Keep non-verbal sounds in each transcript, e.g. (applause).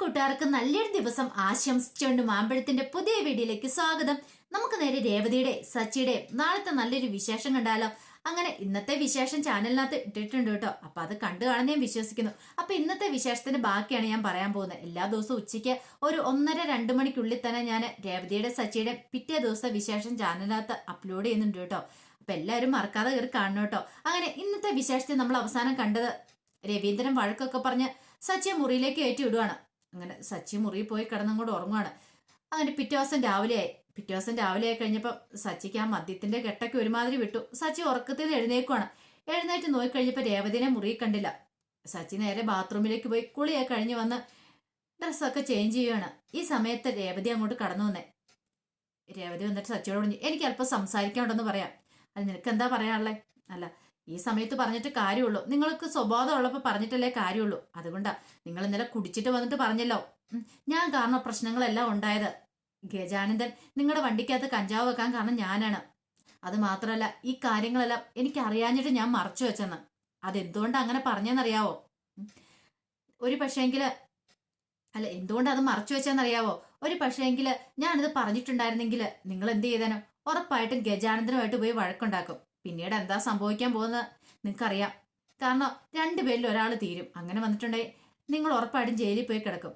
കൂട്ടുകാർക്ക് നല്ലൊരു ദിവസം ആശംസിച്ചുകൊണ്ട് മാമ്പഴത്തിന്റെ പുതിയ വീഡിയോയിലേക്ക് സ്വാഗതം. നമുക്ക് നേരെ രേവതിയുടെ സച്ചിയുടെ നാളത്തെ നല്ലൊരു വിശേഷം കണ്ടാലോ? അങ്ങനെ ഇന്നത്തെ വിശേഷം ചാനലിനകത്ത് ഇട്ടിട്ടുണ്ട് കേട്ടോ. അപ്പൊ അത് കണ്ടു കാണുന്ന ഞാൻ വിശ്വസിക്കുന്നു. അപ്പൊ ഇന്നത്തെ വിശേഷത്തിന്റെ ബാക്കിയാണ് ഞാൻ പറയാൻ പോകുന്നത്. എല്ലാ ദിവസവും ഉച്ചയ്ക്ക് ഒരു ഒന്നര രണ്ട് മണിക്കുള്ളിൽ തന്നെ ഞാൻ രേവതിയുടെ സച്ചിയുടെ പിറ്റേ ദിവസത്തെ വിശേഷം ചാനലിനകത്ത് അപ്ലോഡ് ചെയ്യുന്നുണ്ട് കേട്ടോ. അപ്പൊ എല്ലാവരും മറക്കാതെ കയറി കാണണം കേട്ടോ. അങ്ങനെ ഇന്നത്തെ വിശേഷത്തെ നമ്മൾ അവസാനം കണ്ടത് രവീന്ദ്രൻ വഴക്കൊക്കെ പറഞ്ഞ് സച്ചിയെ മുറിയിലേക്ക് കയറ്റി വിടുവാണ്. അങ്ങനെ സച്ചി മുറിയിൽ പോയി കിടന്നങ്ങോട്ട് ഉറങ്ങുവാണ്. അങ്ങനെ പിറ്റേ ദിവസം രാവിലെ ആയി. പിറ്റേ ദിവസം രാവിലെ ആയി കഴിഞ്ഞപ്പോൾ സച്ചിക്ക് ആ മദ്യത്തിന്റെ കെട്ടൊക്കെ ഒരുമാതിരി വിട്ടു. സച്ചി ഉറക്കത്തിൽ നിന്ന് എഴുന്നേക്കുവാണ് എഴുന്നേറ്റ് നോക്കിക്കഴിഞ്ഞപ്പോൾ രേവതിനെ മുറിയിൽ കണ്ടില്ല. സച്ചി നേരെ ബാത്റൂമിലേക്ക് പോയി കുളിയൊക്കെ കഴിഞ്ഞ് വന്ന് ഡ്രസ്സൊക്കെ ചേഞ്ച് ചെയ്യുകയാണ് ഈ സമയത്ത് രേവതി അങ്ങോട്ട് കടന്നു വന്നേ. രേവതി വന്നിട്ട് സച്ചിയോട് പറഞ്ഞു എനിക്ക് അല്പം സംസാരിക്കാനുണ്ടെന്ന് പറയാം. അത് നിനക്ക് എന്താ പറയാനുള്ളത് അല്ല ഈ സമയത്ത് പറഞ്ഞിട്ട് കാര്യമുള്ളൂ. നിങ്ങൾക്ക് സ്വബോധം ഉള്ളപ്പോൾ പറഞ്ഞിട്ടല്ലേ കാര്യമുള്ളൂ. അതുകൊണ്ടാ നിങ്ങൾ ഇന്നലെ കുടിച്ചിട്ട് വന്നിട്ട് പറഞ്ഞല്ലോ. ഞാൻ കാരണം പ്രശ്നങ്ങളെല്ലാം ഉണ്ടായത്. ഗജാനന്ദൻ നിങ്ങളുടെ വണ്ടിക്കകത്ത് കഞ്ചാവ് വെക്കാൻ കാരണം ഞാനാണ്. അത് മാത്രമല്ല ഈ കാര്യങ്ങളെല്ലാം എനിക്ക് അറിയാഞ്ഞിട്ട് ഞാൻ മറച്ചു വെച്ചെന്ന്. അതെന്തുകൊണ്ട് അങ്ങനെ പറഞ്ഞെന്നറിയാവോ? ഒരു പക്ഷേങ്കിൽ അല്ല എന്തുകൊണ്ട് അത് മറച്ചു വെച്ചെന്നറിയാവോ? ഒരു പക്ഷേങ്കിൽ ഞാനിത് പറഞ്ഞിട്ടുണ്ടായിരുന്നെങ്കിൽ നിങ്ങൾ എന്ത് ചെയ്തേനോ? ഉറപ്പായിട്ടും ഗജാനന്ദനുമായിട്ട് പോയി വഴക്കുണ്ടാക്കും. പിന്നീട് എന്താ സംഭവിക്കാൻ പോകുന്നത്? നിങ്ങൾക്കറിയാം കാരണം രണ്ടുപേരിൽ ഒരാൾ തീരും. അങ്ങനെ വന്നിട്ടുണ്ടെങ്കിൽ നിങ്ങൾ ഉറപ്പായിട്ടും ജയിലിൽ പോയി കിടക്കും.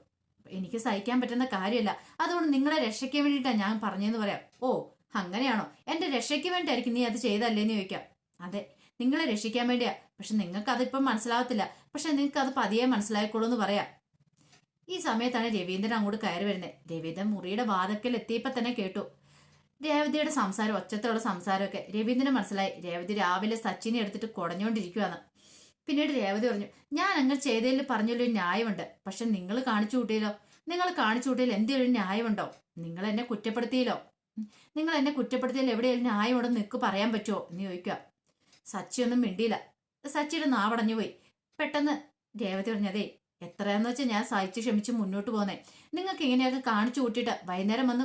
എനിക്ക് സഹിക്കാൻ പറ്റുന്ന കാര്യമല്ല. അതുകൊണ്ട് നിങ്ങളെ രക്ഷയ്ക്ക് വേണ്ടിയിട്ടാണ് ഞാൻ പറഞ്ഞതെന്ന് പറയാം. ഓ അങ്ങനെയാണോ? എന്റെ രക്ഷയ്ക്ക് വേണ്ടിയായിരിക്കും നീ അത് ചെയ്തല്ലേന്ന് ചോദിക്കാം. അതെ നിങ്ങളെ രക്ഷിക്കാൻ വേണ്ടിയാ. പക്ഷെ നിങ്ങൾക്ക് അതിപ്പം മനസ്സിലാവത്തില്ല. പക്ഷെ നിങ്ങൾക്ക് അത് പതിയെ മനസ്സിലായിക്കോളൂ എന്ന് പറയാം. ഈ സമയത്താണ് രവീന്ദ്രൻ അങ്ങോട്ട് കയറി വരുന്നത്. രവീന്ദ്രൻ മുറിയുടെ വാതക്കൽ എത്തിയപ്പോൾ തന്നെ കേട്ടു. രേവതിയുടെ സംസാരം ഒച്ചത്തോളം സംസാരമൊക്കെ. രവീന്ദ്രന് മനസ്സിലായി. രേവതി രാവിലെ സച്ചിനെ എടുത്തിട്ട് കുടഞ്ഞുകൊണ്ടിരിക്കുകയാണ് പിന്നീട് രേവതി പറഞ്ഞു ഞാൻ അങ്ങനെ ചെയ്തതിൽ പറഞ്ഞൊരു ന്യായമുണ്ട്. പക്ഷെ നിങ്ങൾ കാണിച്ചു കൂട്ടിയല്ലോ. നിങ്ങൾ കാണിച്ചു കൂട്ടിയതിൽ എന്തെങ്കിലും ന്യായമുണ്ടോ? നിങ്ങൾ എന്നെ കുറ്റപ്പെടുത്തിയല്ലോ. നിങ്ങൾ എന്നെ കുറ്റപ്പെടുത്തിയാൽ എവിടെയെങ്കിലും ന്യായമുണ്ടെന്ന് നിനക്ക് പറയാൻ പറ്റുമോ? എന്ന് ചോദിക്കുക. സച്ചി ഒന്നും മിണ്ടിയില്ല. സച്ചിയുടെ നാവടഞ്ഞു പോയി. പെട്ടെന്ന് രേവതി പറഞ്ഞതേ എത്രയാന്ന് വെച്ചാൽ ഞാൻ സഹിച്ച് ക്ഷമിച്ച് മുന്നോട്ട് പോകുന്നേ നിങ്ങൾക്ക് ഇങ്ങനെയൊക്കെ കാണിച്ചു കൂട്ടിയിട്ട് വൈകുന്നേരം വന്ന്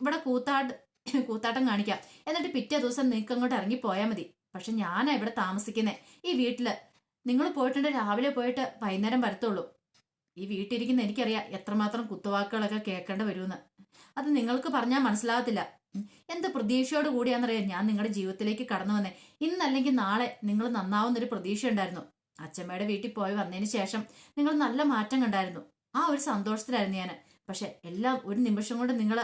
ഇവിടെ കൂത്താട് (coughs) കൂത്താട്ടം കാണിക്കാം. എന്നിട്ട് പിറ്റേ ദിവസം നിങ്ങൾക്ക് അങ്ങോട്ട് ഇറങ്ങി പോയാൽ മതി. പക്ഷെ ഞാനാ ഇവിടെ താമസിക്കുന്നേ. ഈ വീട്ടിൽ നിങ്ങൾ പോയിട്ടുണ്ട് രാവിലെ പോയിട്ട് വൈകുന്നേരം വരത്തുള്ളൂ. ഈ വീട്ടിലിരിക്കുന്ന എനിക്കറിയാം എത്രമാത്രം കുത്തുവാക്കുകളൊക്കെ കേൾക്കേണ്ടി വരുമെന്ന്. അത് നിങ്ങൾക്ക് പറഞ്ഞാൽ മനസ്സിലാകത്തില്ല. എന്ത് പ്രതീക്ഷയോട് കൂടിയാണെന്നറിയാം? ഞാൻ നിങ്ങളുടെ ജീവിതത്തിലേക്ക് കടന്നു വന്നേ. ഇന്നല്ലെങ്കിൽ നാളെ നിങ്ങൾ നന്നാവുന്നൊരു പ്രതീക്ഷ ഉണ്ടായിരുന്നു അച്ഛമ്മയുടെ വീട്ടിൽ പോയി വന്നതിന് ശേഷം നിങ്ങൾ നല്ല മാറ്റം കണ്ടായിരുന്നു. ആ ഒരു സന്തോഷത്തിലായിരുന്നു ഞാൻ പക്ഷെ എല്ലാം ഒരു നിമിഷം കൊണ്ട് നിങ്ങൾ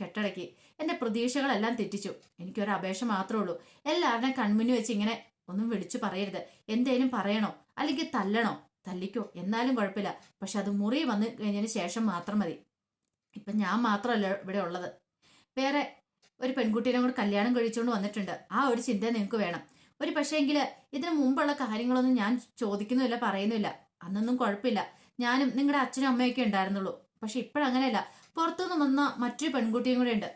കെട്ടടക്കി. എന്റെ പ്രതീക്ഷകളെല്ലാം തെറ്റിച്ചു. എനിക്കൊരു അപേക്ഷ മാത്രമേ ഉള്ളൂ. എല്ലാവരുടെയും കൺമുന്നിൽ വെച്ച് ഇങ്ങനെ ഒന്നും വിളിച്ചു പറയരുത്. എന്തേലും പറയണോ? അല്ലെങ്കിൽ തല്ലണോ? തല്ലിക്കോ? എന്നാലും കുഴപ്പമില്ല. പക്ഷെ അത് മുറി വന്നു കഴിഞ്ഞതിന് ശേഷം മാത്രം മതി. ഇപ്പൊ ഞാൻ മാത്രമല്ല ഇവിടെ ഉള്ളത്. വേറെ ഒരു പെൺകുട്ടീനെ കൂടെ കല്യാണം കഴിച്ചുകൊണ്ട് വന്നിട്ടുണ്ട്. ആ ഒരു ചിന്ത നിങ്ങൾക്ക് വേണം. ഒരു പക്ഷേങ്കിൽ ഇതിനു മുമ്പുള്ള കാര്യങ്ങളൊന്നും ഞാൻ ചോദിക്കുന്നുമില്ല പറയുന്നില്ല അന്നൊന്നും കുഴപ്പമില്ല. ഞാനും നിങ്ങളുടെ അച്ഛനും അമ്മയൊക്കെ ഉണ്ടായിരുന്നുള്ളൂ. പക്ഷെ ഇപ്പോഴങ്ങനെയല്ല. പുറത്തുനിന്ന് വന്ന മറ്റൊരു പെൺകുട്ടിയും കൂടെ ഉണ്ട്.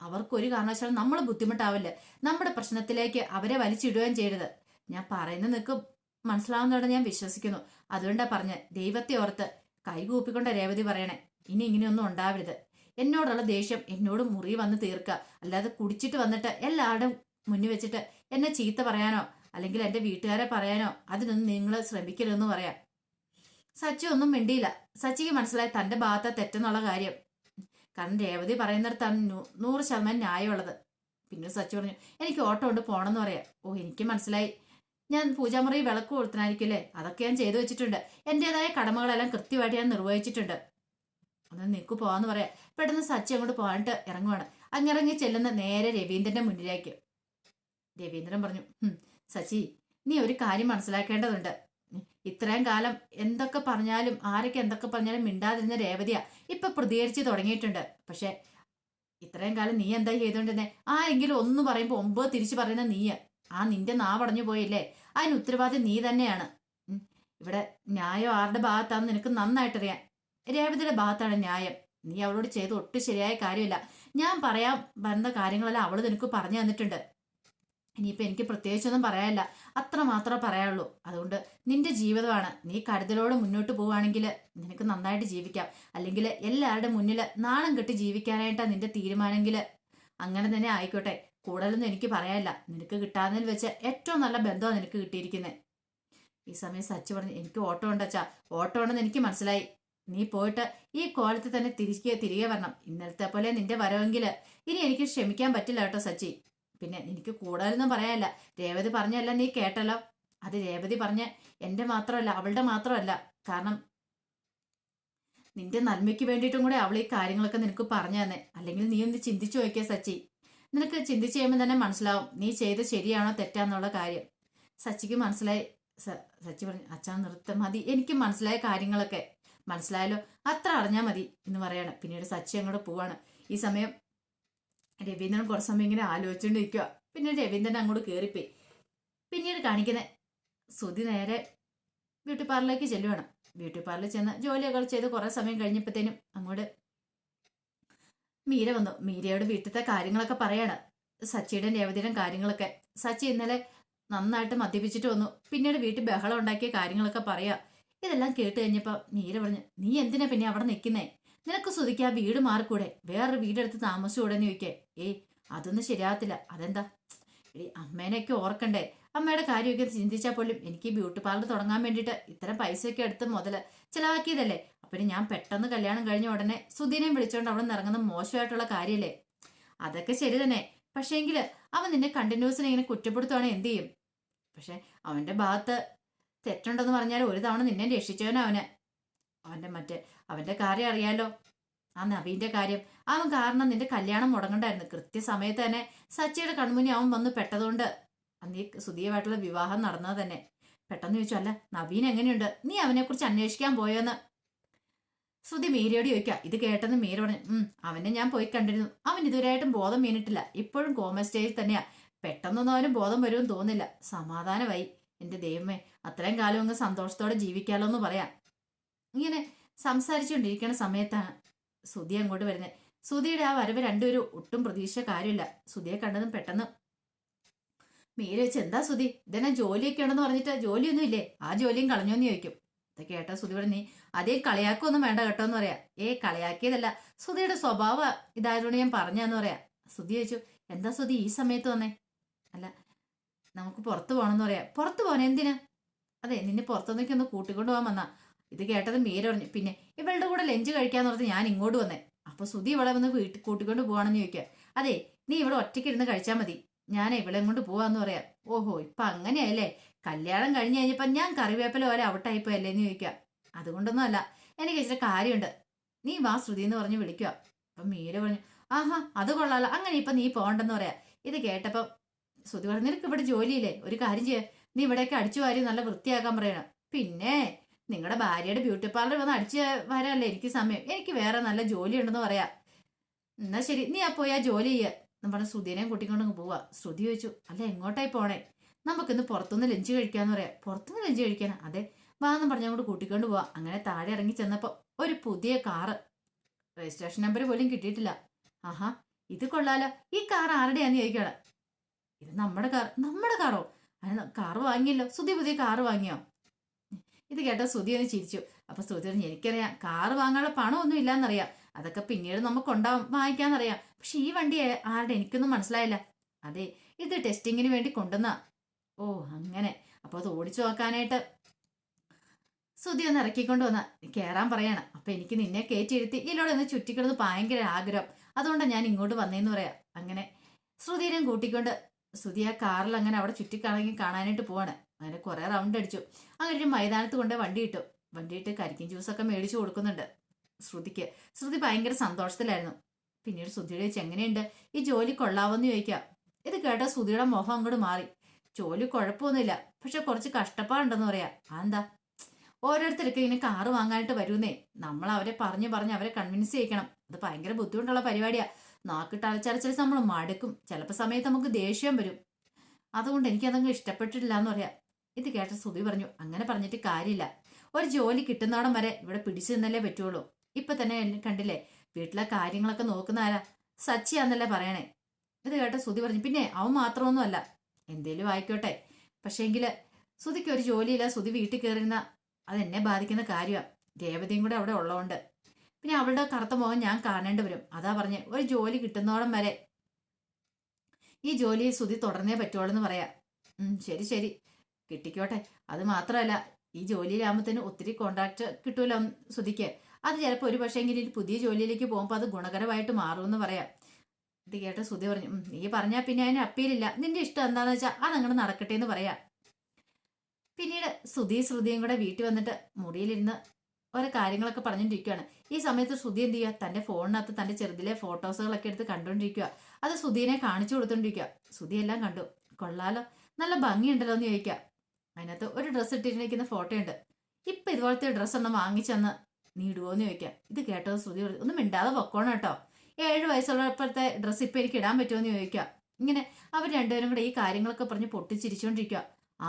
അവർക്ക് ഒരു കാരണവശാലും നമ്മൾ ബുദ്ധിമുട്ടാവില്ല. നമ്മുടെ പ്രശ്നത്തിലേക്ക് അവരെ വലിച്ചിടുകയും ചെയ്യരുത്. ഞാൻ പറയുന്നത് നിൽക്കും മനസ്സിലാവുന്നതോടെ ഞാൻ വിശ്വസിക്കുന്നു. അതുകൊണ്ടാ പറഞ്ഞ് ദൈവത്തെ ഓർത്ത് കൈകൂപ്പിക്കൊണ്ട രേവതി പറയണേ ഇനി ഇങ്ങനെയൊന്നും ഉണ്ടാവരുത്. എന്നോടുള്ള ദേഷ്യം എന്നോട് മുറി വന്ന് തീർക്കുക അല്ലാതെ കുടിച്ചിട്ട് വന്നിട്ട് എല്ലാവരുടെയും മുന്നിൽ വെച്ചിട്ട് എന്നെ ചീത്ത പറയാനോ അല്ലെങ്കിൽ എന്റെ വീട്ടുകാരെ പറയാനോ അതിനൊന്നും നിങ്ങൾ ശ്രമിക്കരുതെന്ന് പറയാം. സച്ചി ഒന്നും മിണ്ടിയില്ല. സച്ചിക്ക് മനസ്സിലായി തന്റെ ഭാഗത്തെ തെറ്റെന്നുള്ള കാര്യം. കാരണം രേവതി പറയുന്നിടത്താണ് നൂറ് ശതമാനം ന്യായമുള്ളത്. പിന്നെ സച്ചു പറഞ്ഞു എനിക്ക് ഓട്ടോ കൊണ്ട് പോകണമെന്ന് പറയാം. ഓ എനിക്ക് മനസ്സിലായി. ഞാൻ പൂജാമുറി വിളക്ക് കൊളുത്തനായിരിക്കില്ലേ അതൊക്കെ ഞാൻ ചെയ്തു വെച്ചിട്ടുണ്ട്. എന്റെതായ കടമകളെല്ലാം കൃത്യമായിട്ട് ഞാൻ നിർവഹിച്ചിട്ടുണ്ട്. ഒന്ന് നിൽക്കു പോവാന്ന് പറയാം. പെട്ടെന്ന് സച്ചി അങ്ങോട്ട് പോകാനിട്ട് ഇറങ്ങുവാണ്. അങ്ങിറങ്ങി ചെല്ലുന്ന നേരെ രവീന്ദ്രന്റെ മുന്നിലേക്ക്. രവീന്ദ്രൻ പറഞ്ഞു "ഹും, സച്ചി നീ ഒരു കാര്യം മനസ്സിലാക്കേണ്ടതുണ്ട്. ഇത്രയും കാലം എന്തൊക്കെ പറഞ്ഞാലും ആരൊക്കെ എന്തൊക്കെ പറഞ്ഞാലും മിണ്ടാതിരുന്ന രേവതിയാ ഇപ്പൊ പ്രതികരിച്ച് തുടങ്ങിയിട്ടുണ്ട്. പക്ഷെ ഇത്രയും കാലം നീ എന്താ ചെയ്തോണ്ടിരുന്നേ? എങ്കിലും ഒന്ന് പറയുമ്പോ ഒമ്പത് തിരിച്ചു പറയുന്ന നീയ. ആ നിന്റെ നാവടഞ്ഞു പോയില്ലേ? അതിന് ഉത്തരവാദി നീ തന്നെയാണ്. ഇവിടെ ന്യായം ആരുടെ ഭാഗത്താന്ന് നിനക്ക് നന്നായിട്ടറിയാം. രേവതിയുടെ ഭാഗത്താണ് ന്യായം. നീ അവളോട് ചെയ്ത് ഒട്ടും ശരിയായ കാര്യമില്ല. ഞാൻ പറയാൻ വരുന്ന കാര്യങ്ങളെല്ലാം അവൾ നിനക്ക് പറഞ്ഞു തന്നിട്ടുണ്ട്. ഇനിയിപ്പോ എനിക്ക് പ്രത്യേകിച്ചൊന്നും പറയാനില്ല. അത്ര മാത്രമേ പറയാനുള്ളൂ. അതുകൊണ്ട് നിന്റെ ജീവിതമാണ്. നീ കരുതലോടെ മുന്നോട്ട് പോവുകയാണെങ്കിൽ നിനക്ക് നന്നായിട്ട് ജീവിക്കാം. അല്ലെങ്കിൽ എല്ലാവരുടെ മുന്നിൽ നാണം കെട്ടി ജീവിക്കാനായിട്ടാ നിന്റെ തീരുമാനമെങ്കിൽ അങ്ങനെ തന്നെ ആയിക്കോട്ടെ. കൂടുതലൊന്നും എനിക്ക് പറയാനില്ല. നിനക്ക് കിട്ടാന്നതിൽ വെച്ച് ഏറ്റവും നല്ല ബന്ധമാണ് നിനക്ക് കിട്ടിയിരിക്കുന്നത് ഈ സമയം സച്ച് പറഞ്ഞു എനിക്ക് ഓട്ടോ ഉണ്ടച്ചാ ഓട്ടോ ഉണ്ടെന്ന് എനിക്ക് മനസ്സിലായി. നീ പോയിട്ട് ഈ കോലത്തിൽ തന്നെ തിരികെ തിരികെ വരണം. ഇന്നലത്തെ പോലെ നിന്റെ വരവെങ്കിൽ ഇനി എനിക്ക് ക്ഷമിക്കാൻ പറ്റില്ല കേട്ടോ സച്ചി. പിന്നെ എനിക്ക് കൂടുതലൊന്നും പറയാനില്ല. രേവതി പറഞ്ഞല്ല നീ കേട്ടല്ലോ. അത് രേവതി പറഞ്ഞ എന്റെ മാത്രമല്ല അവളുടെ മാത്രമല്ല. കാരണം നിന്റെ നന്മയ്ക്ക് വേണ്ടിയിട്ടും കൂടെ അവൾ ഈ കാര്യങ്ങളൊക്കെ നിനക്ക് പറഞ്ഞു തന്നെ. അല്ലെങ്കിൽ നീ ഒന്ന് ചിന്തിച്ചു നോക്കിയ സച്ചി. നിനക്ക് ചിന്തിച്ചു കഴിയുമ്പോൾ തന്നെ മനസ്സിലാവും നീ ചെയ്ത് ശരിയാണോ തെറ്റാന്നുള്ള കാര്യം. സച്ചിക്ക് മനസ്സിലായി. സച്ചി പറഞ്ഞു അച്ഛാ നൃത്തം മതി. എനിക്ക് മനസ്സിലായ കാര്യങ്ങളൊക്കെ. മനസ്സിലായല്ലോ. അത്ര അറിഞ്ഞാൽ മതി എന്ന് പറയാണ്. പിന്നീട് സച്ചി അങ്ങോട്ട് പോവാണ്. ഈ സമയം രവീന്ദ്രൻ കുറച്ച് സമയം ഇങ്ങനെ ആലോചിച്ചുകൊണ്ടിരിക്കുക പിന്നെ രവീന്ദ്രൻ അങ്ങോട്ട് കയറിപ്പോയി പിന്നീട് കാണിക്കുന്ന സുതി നേരെ ബ്യൂട്ടി പാർലറിലേക്ക് ചെല്ലുവാണ്. ബ്യൂട്ടി പാർലറിൽ ചെന്ന് ജോലിയൊക്കെ ചെയ്ത് കുറേ സമയം കഴിഞ്ഞപ്പോഴത്തേനും അങ്ങോട്ട് മീര വന്നു. മീരയോട് വീട്ടിലത്തെ കാര്യങ്ങളൊക്കെ പറയാണ്. സച്ചിയുടെ രേവതിയുടെയും കാര്യങ്ങളൊക്കെ. സച്ചി ഇന്നലെ നന്നായിട്ട് മദ്യപിച്ചിട്ട് വന്നു. പിന്നീട് വീട്ടിൽ ബഹളം ഉണ്ടാക്കിയ കാര്യങ്ങളൊക്കെ പറയാ. ഇതെല്ലാം കേട്ട് കഴിഞ്ഞപ്പോ മീര പറഞ്ഞു നീ എന്തിനാ പിന്നെ അവിടെ നിൽക്കുന്നേ? നിനക്ക് സുതിക്ക് ആ വീട് മാറിക്കൂടെ? വേറൊരു വീടെടുത്ത് താമസിച്ചൂടെ എന്ന് ചോദിക്കേ. ഏയ് അതൊന്നും ശരിയാകത്തില്ല അതെന്താ? എടി അമ്മേനെയൊക്കെ ഓർക്കണ്ടേ? അമ്മയുടെ കാര്യമൊക്കെ ചിന്തിച്ചാൽ പോലും എനിക്ക് ബ്യൂട്ടി പാർലർ തുടങ്ങാൻ വേണ്ടിയിട്ട് ഇത്തരം പൈസയൊക്കെ എടുത്ത് മുതൽ ചിലവാക്കിയതല്ലേ? അപ്പം ഞാൻ പെട്ടെന്ന് കല്യാണം കഴിഞ്ഞ ഉടനെ സുധീനെ വിളിച്ചുകൊണ്ട് അവിടെ ഇറങ്ങുന്ന മോശമായിട്ടുള്ള കാര്യമല്ലേ അതൊക്കെ ശരി തന്നെ. പക്ഷേ പക്ഷേങ്കിൽ അവൻ നിന്നെ കണ്ടിന്യൂസിനെ ഇങ്ങനെ കുറ്റപ്പെടുത്തുവാണെങ്കിൽ എന്ത് ചെയ്യും? പക്ഷെ അവന്റെ ഭാഗത്ത് തെറ്റുണ്ടെന്ന് പറഞ്ഞാൽ ഒരു തവണ നിന്നെ രക്ഷിച്ചവൻ അവന്റെ മറ്റേ അവന്റെ കാര്യം അറിയാലോ. ആ നവീന്റെ കാര്യം. അവൻ കാരണം നിന്റെ കല്യാണം മുടങ്ങണ്ടായിരുന്നു. കൃത്യസമയത്ത് തന്നെ സച്ചിയുടെ കൺമുനി അവൻ വന്ന് പെട്ടതുകൊണ്ട്. ഈ സുധീയമായിട്ടുള്ള വിവാഹം നടന്നത് തന്നെ. പെട്ടെന്ന് ചോദിച്ചു അല്ല നവീൻ എങ്ങനെയുണ്ട്? നീ അവനെക്കുറിച്ച് അന്വേഷിക്കാൻ പോയോന്ന്? ശ്രുതി മീരയോട് ചോദിക്കുക ഇത് കേട്ടെന്ന് മീര പറഞ്ഞു ഉം അവനെ ഞാൻ പോയി കണ്ടിരുന്നു. അവൻ ഇതുവരെയായിട്ടും ബോധം വീണിട്ടില്ല. ഇപ്പോഴും കോമ സ്റ്റേജിൽ തന്നെയാ. പെട്ടെന്നൊന്നും അവനും ബോധം വരുമെന്ന് തോന്നില്ല സമാധാനമായി. എന്റെ ദൈവമേ അത്രയും കാലം അങ്ങ് സന്തോഷത്തോടെ ജീവിക്കാലോ എന്ന് പറയാം. ഇങ്ങനെ സംസാരിച്ചുകൊണ്ടിരിക്കുന്ന സമയത്താണ് സുധി അങ്ങോട്ട് വരുന്നത്. സുധിയുടെ ആ വരവ് രണ്ടുപേരും ഒട്ടും പ്രതീക്ഷ കാര്യമില്ല. സുധിയെ കണ്ടതും പെട്ടെന്ന് മീര വെച്ച് എന്താ സുധി? ഇതെന്നെ ജോലിയൊക്കെ ഉണ്ടെന്ന് പറഞ്ഞിട്ട് ജോലിയൊന്നും ഇല്ലേ? ആ ജോലിയും കളഞ്ഞോന്ന് ചോദിക്കും. ഇതൊക്കെ കേട്ടോ സുധി പറഞ്ഞു നീ അതേ കളിയാക്കൊന്നും വേണ്ട കേട്ടോ എന്ന് പറയാ. ഏ കളിയാക്കിയതല്ല. സുധിയുടെ സ്വഭാവ ഇതായതുകൊണ്ട് ഞാൻ പറഞ്ഞാന്ന് പറയാ. സുധി ചോദിച്ചു എന്താ സുധി ഈ സമയത്ത് വന്നേ? അല്ല നമുക്ക് പുറത്ത് പോകണമെന്ന് പറയാ. പുറത്ത് പോകണം എന്തിനാ? അതെ നിന്നെ പുറത്തുനിന്നൊക്കെ ഒന്ന് കൂട്ടിക്കൊണ്ട് പോകാൻ വന്നാ. ഇത് കേട്ടത് മീര പറഞ്ഞു. പിന്നെ ഇവളുടെ കൂടെ ലഞ്ച് കഴിക്കാന്ന് പറഞ്ഞ് ഞാൻ ഇങ്ങോട്ട് വന്നേ. അപ്പൊ സുധി ഇവളെ വന്ന് വീട്ടിൽ കൂട്ടിക്കൊണ്ട് പോവാണെന്ന് ചോദിക്കുക അതെ നീ ഇവിടെ ഒറ്റയ്ക്ക് ഇരുന്ന് കഴിച്ചാൽ മതി. ഞാൻ ഇവിടെ കൊണ്ട് പോവാന്ന് പറയാം. ഓഹോ ഇപ്പൊ അങ്ങനെയല്ലേ കല്യാണം കഴിഞ്ഞ് കഴിഞ്ഞപ്പോ ഞാൻ കറിവേപ്പില പോലെ ഔട്ടായിപ്പോയല്ലേ എന്ന് ചോദിക്കുക അതുകൊണ്ടൊന്നും അല്ല. എനിക്ക് ഇച്ചിരി കാര്യമുണ്ട്. നീ വാ ശ്രുതി എന്ന് പറഞ്ഞ് വിളിക്കുക അപ്പൊ മീര പറഞ്ഞു ആഹാ അത് കൊള്ളാലോ. അങ്ങനെ ഇപ്പൊ നീ പോകണ്ടെന്ന് പറയാ. ഇത് കേട്ടപ്പോ ശ്രുതി പറഞ്ഞു നിനക്ക് ഇവിടെ ജോലിയില്ലേ? ഒരു കാര്യം ചെയ്യ. നീ ഇവിടെയൊക്കെ അടിച്ചു വാരി നല്ല വൃത്തിയാക്കാൻ പറയണം. പിന്നെ നിങ്ങളുടെ ഭാര്യയുടെ ബ്യൂട്ടി പാർലർ വന്ന് അടിച്ച് വരാനല്ലേ എനിക്ക് സമയം. എനിക്ക് വേറെ നല്ല ജോലി ഉണ്ടെന്ന് പറയാ. എന്നാ ശരി. നീ ആ പോയി ആ ജോലി ചെയ്യ. എന്ന് പറഞ്ഞ ശ്രുതിനെയും കൂട്ടിക്കൊണ്ടങ്ങ് പോവാ. ശ്രുതി ചോദിച്ചു അല്ല എങ്ങോട്ടായി പോണേ? നമുക്കിന്ന് പുറത്തുനിന്ന് ലഞ്ച് കഴിക്കാന്ന് പറയാം. പുറത്തുനിന്ന് ലഞ്ച് കഴിക്കാനാ? അതെ. വാ എന്ന് പറഞ്ഞങ്ങോട്ട് കൂട്ടിക്കൊണ്ട് പോവാ. അങ്ങനെ താഴെ ഇറങ്ങി ചെന്നപ്പോ ഒരു പുതിയ കാറ് രജിസ്ട്രേഷൻ നമ്പർ പോലും കിട്ടിയിട്ടില്ല. ആഹാ ഇത് കൊള്ളാലോ. ഈ കാർ ആരുടെയാന്ന് ചോദിക്കണം ഇത് നമ്മുടെ കാർ നമ്മുടെ കാറോ കാറ് വാങ്ങിയല്ലോ. സുധി പുതിയ കാറ് വാങ്ങിയോ? ഇത് കേട്ട സുധി ഒന്ന് ചിരിച്ചു. അപ്പൊ സുധി പറഞ്ഞു എനിക്കറിയാം കാറ് വാങ്ങാനുള്ള പണം ഒന്നും ഇല്ലാന്നറിയാം. അതൊക്കെ പിന്നീട് നമുക്ക് ഉണ്ടാവും വാങ്ങിക്കാന്നറിയാം. പക്ഷെ ഈ വണ്ടി ആരുടെ? എനിക്കൊന്നും മനസ്സിലായില്ല. അതെ ഇത് ടെസ്റ്റിങ്ങിന് വേണ്ടി കൊണ്ടുവന്ന. ഓ അങ്ങനെ. അപ്പൊ അത് ഓടിച്ചു നോക്കാനായിട്ട്. സുതി ഒന്ന് ഇറക്കിക്കൊണ്ട് വന്ന കയറാൻ പറയണം. അപ്പൊ എനിക്ക് നിന്നെ കയറ്റിയിരുത്തി ഇതിലൂടെ ഒന്ന് ചുറ്റിക്കിടന്ന് ഭയങ്കര ആഗ്രഹം. അതുകൊണ്ടാണ് ഞാൻ ഇങ്ങോട്ട് വന്നേന്ന് പറയാം. അങ്ങനെ ശ്രുതിനെയും കൂട്ടിക്കൊണ്ട് ശ്രുതി ആ കാറിൽ അങ്ങനെ അവിടെ ചുറ്റിക്കറങ്ങി കാണാനായിട്ട് പോവാണ്. അങ്ങനെ കുറേ റൗണ്ട് അടിച്ചു. അങ്ങനെ ഒരു മൈതാനത്ത് കൊണ്ട് വണ്ടി ഇട്ടു. വണ്ടി ഇട്ട് കരിക്കും ജ്യൂസൊക്കെ മേടിച്ചു കൊടുക്കുന്നുണ്ട് ശ്രുതിക്ക്. ശ്രുതി ഭയങ്കര സന്തോഷത്തിലായിരുന്നു. പിന്നീട് ശ്രുതിയുടെ ചോദിച്ചു എങ്ങനെയുണ്ട്? ഈ ജോലി കൊള്ളാവെന്ന് ചോദിക്കാം. ഇത് കേട്ട ശ്രുതിയുടെ മുഖം അങ്ങോട്ട് മാറി. ജോലി കുഴപ്പമൊന്നുമില്ല പക്ഷെ കുറച്ച് കഷ്ടപ്പാടുണ്ടെന്ന് പറയാ. അതെന്താ? ഓരോരുത്തർക്ക് ഇങ്ങനെ കാറ് വാങ്ങാനായിട്ട് വരുന്നേ. നമ്മൾ അവരെ പറഞ്ഞു പറഞ്ഞ് അവരെ കൺവിൻസ് ചെയ്യിക്കണം. അത് ഭയങ്കര ബുദ്ധിമുട്ടുള്ള പരിപാടിയാ. നാക്കിട്ട് അലച്ചരച്ചരച്ച് നമ്മൾ മടുക്കും. ചിലപ്പോൾ സമയത്ത് നമുക്ക് ദേഷ്യം വരും. അതുകൊണ്ട് എനിക്കതങ്ങ് ഇഷ്ടപ്പെട്ടിട്ടില്ല എന്ന് പറയാം. ഇത് കേട്ട സുധി പറഞ്ഞു അങ്ങനെ പറഞ്ഞിട്ട് കാര്യമില്ല. ഒരു ജോലി കിട്ടുന്നോടം വരെ ഇവിടെ പിടിച്ചു നിന്നല്ലേ പറ്റുള്ളൂ. ഇപ്പൊ തന്നെ കണ്ടില്ലേ? വീട്ടിലെ കാര്യങ്ങളൊക്കെ നോക്കുന്ന ആരാ? സച്ചിയാന്നല്ലേ പറയണേ. ഇത് കേട്ട സുധി പറഞ്ഞു പിന്നെ അവൻ മാത്രമൊന്നുമല്ല. എന്തേലും ആയിക്കോട്ടെ. പക്ഷേങ്കിൽ സുധിക്ക് ഒരു ജോലിയില്ല. സുധി വീട്ടിൽ കയറുന്ന അത് എന്നെ ബാധിക്കുന്ന കാര്യമാണ് രേവതിയും കൂടെ അവിടെ ഉള്ളതുകൊണ്ട് പിന്നെ അവളുടെ കറുത്ത മുഖം ഞാൻ കാണേണ്ടി വരും. അതാ പറഞ്ഞ് ഒരു ജോലി കിട്ടുന്നോടം വരെ ഈ ജോലി സുധി തുടർന്നേ പറ്റുള്ളൂ എന്ന് പറയാം ശരി ശരി. കിട്ടിക്കോട്ടെ. അത് മാത്രമല്ല ഈ ജോലിയിലാകുമ്പോഴത്തേന് ഒത്തിരി കോൺട്രാക്ട് കിട്ടൂലോ ശ്രുതിക്ക്. അത് ചിലപ്പോൾ ഒരു പക്ഷേ എങ്കിലും പുതിയ ജോലിയിലേക്ക് പോകുമ്പോൾ അത് ഗുണകരമായിട്ട് മാറുമെന്ന് പറയാം. ഇത് കേട്ട ശ്രുതി പറഞ്ഞു "ഉം, നീ പറഞ്ഞാൽ പിന്നെ അതിന് അപ്പീലില്ല. നിന്റെ ഇഷ്ടം എന്താണെന്ന് വെച്ചാൽ അതങ്ങനെ നടക്കട്ടെ എന്ന് പറയാം. പിന്നീട് ശ്രുതി ശ്രുതിയും കൂടെ വീട്ടിൽ വന്നിട്ട് മുറിയിലിരുന്ന് ഓരോ കാര്യങ്ങളൊക്കെ പറഞ്ഞുകൊണ്ടിരിക്കുകയാണ് ഈ സമയത്ത് ശ്രുതി എന്ത് ചെയ്യുക തന്റെ ഫോണിനകത്ത് തന്റെ ചെറുതിലെ ഫോട്ടോസുകളൊക്കെ എടുത്ത് കണ്ടുകൊണ്ടിരിക്കുക അത് ശ്രുതിനെ കാണിച്ചു കൊടുത്തോണ്ടിരിക്കുക ശ്രുതി എല്ലാം കണ്ടു. കൊള്ളാലോ. നല്ല ഭംഗിയുണ്ടല്ലോ എന്ന് ചോദിക്കുക അതിനകത്ത് ഒരു ഡ്രസ്സ് ഇട്ടിരിക്കുന്ന ഫോട്ടോ ഉണ്ട്. ഇപ്പൊ ഇതുപോലത്തെ ഡ്രസ്സ് ഒന്ന് വാങ്ങിച്ചെന്ന് നീ ഇടുവോന്ന് ചോദിക്കാം. ഇത് കേട്ടോ ശ്രുതി ഒന്നും മിണ്ടാതെ പൊക്കോണം കേട്ടോ. ഏഴ് വയസ്സുള്ളപ്പോഴത്തെ ഡ്രസ്സ് ഇപ്പൊ എനിക്ക് ഇടാൻ പറ്റുമോ എന്ന് ചോദിക്കുക ഇങ്ങനെ അവർ രണ്ടുപേരും കൂടെ ഈ കാര്യങ്ങളൊക്കെ പറഞ്ഞ് പൊട്ടിച്ചിരിച്ചുകൊണ്ടിരിക്കുക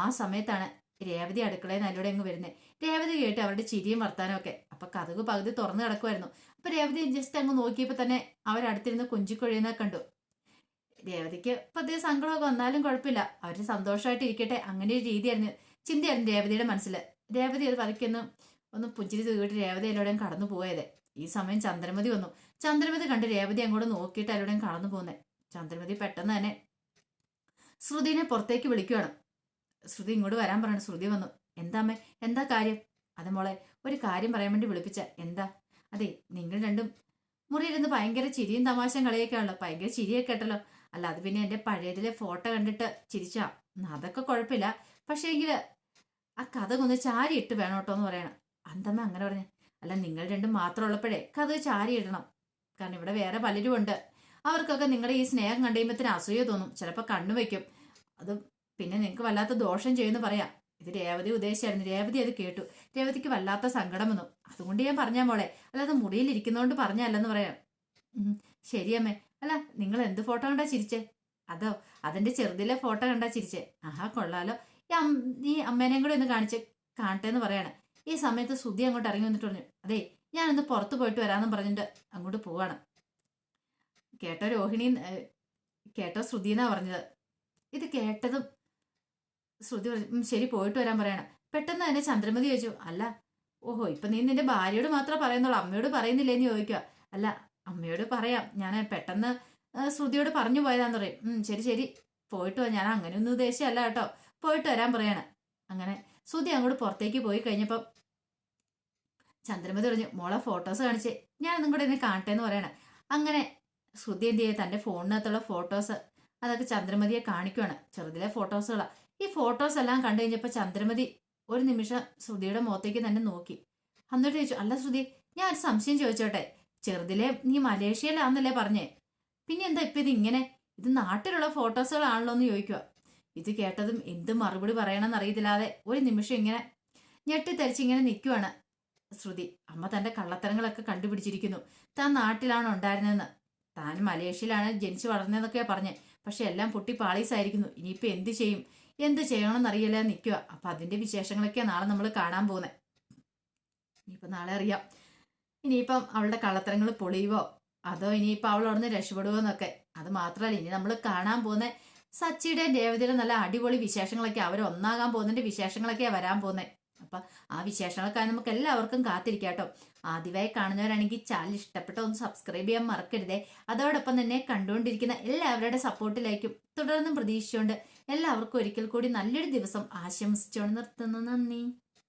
ആ സമയത്താണ് രേവതി അടുക്കളയിൽ നല്ലൂടെ അങ്ങ് വരുന്നത് രേവതി കേട്ട് അവരുടെ ചിരിയും വർത്താനും ഒക്കെ. അപ്പൊ കഥക് പകുതി തുറന്നു കിടക്കുമായിരുന്നു അപ്പൊ രേവതി ജസ്റ്റ് അങ്ങ് നോക്കിയപ്പോൾ തന്നെ അവരടുത്തിരുന്ന് കുഞ്ചിക്കൊഴിയുന്ന കണ്ടു. രേവതിക്ക് പതിയെ സങ്കടമൊക്കെ വന്നാലും കുഴപ്പമില്ല. അവർ സന്തോഷമായിട്ട് ഇരിക്കട്ടെ. അങ്ങനെ ഒരു രീതിയായിരുന്നു. ചിന്തയായിരുന്നു രേവതിയുടെ മനസ്സിൽ രേവതി അത് പതുക്കൊന്ന് ഒന്ന് പുഞ്ചിരി തൂക്കിയിട്ട് രേവതി എല്ലാവരുടെയും കടന്നു പോയത്. ഈ സമയം ചന്ദ്രമതി വന്നു. ചന്ദ്രമതി കണ്ട് രേവതി അങ്ങോട്ട് നോക്കിയിട്ട് എല്ലാവരുടെയും കടന്നു പോകുന്നത് ചന്ദ്രമതി പെട്ടെന്ന് തന്നെ ശ്രുതിനെ പുറത്തേക്ക് വിളിക്കുകയാണ് ശ്രുതി ഇങ്ങോട്ട് വരാൻ പറഞ്ഞു ശ്രുതി വന്നു. എന്താ അമ്മേ? എന്താ കാര്യം? അത് മോളെ ഒരു കാര്യം പറയാൻ വേണ്ടി വിളിപ്പിച്ച. എന്താ? അതെ നിങ്ങൾ രണ്ടും മുറിയിരുന്ന് ഭയങ്കര ചിരിയും തമാശയും കളിയൊക്കെ ആണല്ലോ ഭയങ്കര ചിരിയൊക്കെ കേട്ടല്ലോ. അല്ല അത് പിന്നെ എന്റെ പഴയതിലെ ഫോട്ടോ കണ്ടിട്ട് ചിരിച്ചാ. അതൊക്കെ കുഴപ്പമില്ല. പക്ഷേ എങ്കിൽ ആ കഥ ഒന്ന് ചാരി ഇട്ട് വേണം കേട്ടോ എന്ന് പറയണം. അന്തമ്മ അങ്ങനെ പറഞ്ഞു? അല്ല നിങ്ങൾ രണ്ടും മാത്രം ഉള്ളപ്പോഴേ കഥ ചാരി ഇടണം കാരണം ഇവിടെ വേറെ പലരും ഉണ്ട് അവർക്കൊക്കെ നിങ്ങളുടെ ഈ സ്നേഹം കണ്ടുകഴിയുമ്പത്തിന് അസൂയ തോന്നും. ചിലപ്പോൾ കണ്ണു വയ്ക്കും. അത് പിന്നെ നിങ്ങൾക്ക് വല്ലാത്ത ദോഷം ചെയ്യുമെന്ന് പറയാം. ഇത് രേവതി ഉദ്ദേശിച്ചായിരുന്നു. രേവതി അത് കേട്ടു. രേവതിക്ക് വല്ലാത്ത സങ്കടം വന്നു. അതുകൊണ്ട് ഞാൻ പറഞ്ഞാൽ മോളെ അല്ലാതെ മുറിയിലിരിക്കുന്നോണ്ട് പറഞ്ഞല്ലെന്ന് പറയാം. ശരിയമ്മേ. അല്ല നിങ്ങൾ എന്ത് ഫോട്ടോ കണ്ടാ ചിരിച്ചേ? അതോ അതിന്റെ ചെറുതിലെ ഫോട്ടോ കണ്ടാ ചിരിച്ചേ? ആഹാ കൊള്ളാലോ. ഈ അമ്മേനെയും കൂടെ ഒന്ന് കാണിച്ച് കാണട്ടെ എന്ന് പറയാണ്. ഈ സമയത്ത് സുധി അങ്ങോട്ട് ഇറങ്ങി വന്നിട്ട് പറഞ്ഞു അതെ ഞാനൊന്ന് പുറത്ത് പോയിട്ട് വരാമെന്ന് പറഞ്ഞിട്ട് അങ്ങോട്ട് പോവാണ്. കേട്ടോ രോഹിണി കേട്ടോ ശ്രുതി എന്നാ പറഞ്ഞത്. ഇത് കേട്ടതും ശ്രുതി പറഞ്ഞു, "ഉം, ശരി പോയിട്ട് വരാൻ പറയണം. പെട്ടെന്ന് തന്നെ ചന്ദ്രമതി ചോദിച്ചു അല്ല ഓഹോ ഇപ്പൊ നീ നിന്റെ ഭാര്യയോട് മാത്രമേ പറയുന്നുള്ളൂ അമ്മയോട് പറയുന്നില്ലേന്ന് ചോദിക്കുക അല്ല അമ്മയോട് പറയാം. ഞാൻ പെട്ടെന്ന് ശ്രുതിയോട് പറഞ്ഞു പോയതാന്ന് പറയും. ശരി ശരി. പോയിട്ട് വാ. ഞാൻ അങ്ങനെയൊന്നും ഉദ്ദേശിച്ചല്ല കേട്ടോ. പോയിട്ട് വരാൻ പറയാണ്. അങ്ങനെ ശ്രുതി അങ്ങോട്ട് പുറത്തേക്ക് പോയി കഴിഞ്ഞപ്പം ചന്ദ്രമതി പറഞ്ഞു മോളെ ഫോട്ടോസ് കാണിച്ച്. ഞാൻ കൂടെ ഇന്ന് കാണട്ടെ എന്ന് പറയണം. അങ്ങനെ ശ്രുതി എന്ത് ചെയ്യുക തന്റെ ഫോണിനകത്തുള്ള ഫോട്ടോസ് അതൊക്കെ ചന്ദ്രമതിയെ കാണിക്കുവാണ്. ചെറുതിലെ ഫോട്ടോസുകളാണ് ഈ ഫോട്ടോസ് എല്ലാം കണ്ടു കഴിഞ്ഞപ്പോൾ ചന്ദ്രമതി ഒരു നിമിഷം ശ്രുതിയുടെ മുഖത്തേക്ക് തന്നെ നോക്കി. എന്നിട്ട് ചോദിച്ചു അല്ല ശ്രുതി ഞാൻ ഒരു സംശയം ചോദിച്ചോട്ടെ? ചെറുതിലെ നീ മലേഷ്യയിലാന്നല്ലേ പറഞ്ഞേ? പിന്നെ എന്താ ഇപ്പൊ ഇത് ഇങ്ങനെ? ഇത് നാട്ടിലുള്ള ഫോട്ടോസുകളാണല്ലോ എന്ന് ചോദിക്കുക ഇത് കേട്ടതും എന്ത് മറുപടി പറയണമെന്ന് അറിയത്തില്ലാതെ ഒരു നിമിഷം ഇങ്ങനെ ഞെട്ടിത്തെറിച്ച് ഇങ്ങനെ നിൽക്കുവാണ് ശ്രുതി അമ്മ തന്റെ കള്ളത്തരങ്ങളൊക്കെ കണ്ടുപിടിച്ചിരിക്കുന്നു. താൻ നാട്ടിലാണ് ഉണ്ടായിരുന്നതെന്ന്? താൻ മലേഷ്യയിലാണ് ജനിച്ചു വളർന്നതെന്നൊക്കെയാ പറഞ്ഞു. പക്ഷെ എല്ലാം പൊട്ടി പാളീസായിരിക്കുന്നു. ഇനിയിപ്പോ എന്ത് ചെയ്യും? എന്ത് ചെയ്യണമെന്ന് ചെയ്യണമെന്നറിയില്ല നിൽക്കുക അപ്പൊ അതിന്റെ വിശേഷങ്ങളൊക്കെ നാളെ നമ്മൾ കാണാൻ പോകുന്നത് ഇനിയിപ്പോ നാളെ അറിയാം. ഇനിയിപ്പം അവളുടെ കള്ളത്തരങ്ങൾ പൊളിയുവോ? അതോ ഇനിയിപ്പോൾ അവൾ അവിടുന്ന് രക്ഷപ്പെടുവോ എന്നൊക്കെ? അത് മാത്രമല്ല ഇനി നമ്മൾ കാണാൻ പോകുന്ന സച്ചിയുടെയും രേവതിയുടെ നല്ല അടിപൊളി വിശേഷങ്ങളൊക്കെ അവർ ഒന്നാകാൻ പോകുന്നതിന്റെ വിശേഷങ്ങളൊക്കെയാണ് വരാൻ പോകുന്നത് അപ്പൊ ആ വിശേഷങ്ങൾക്കായി നമുക്ക് എല്ലാവർക്കും കാത്തിരിക്കാം ആദ്യമായി കാണുന്നവരാണെങ്കിൽ ചാനൽ ഇഷ്ടപ്പെട്ട ഒന്ന് സബ്സ്ക്രൈബ് ചെയ്യാൻ മറക്കരുതേ. അതോടൊപ്പം തന്നെ കണ്ടുകൊണ്ടിരിക്കുന്ന എല്ലാവരുടെ സപ്പോർട്ടിലേക്കും തുടർന്നും പ്രതീക്ഷിച്ചുകൊണ്ട് എല്ലാവർക്കും ഒരിക്കൽ കൂടി നല്ലൊരു ദിവസം ആശംസിച്ചുകൊണ്ട് നിർത്തുന്നു. നന്ദി.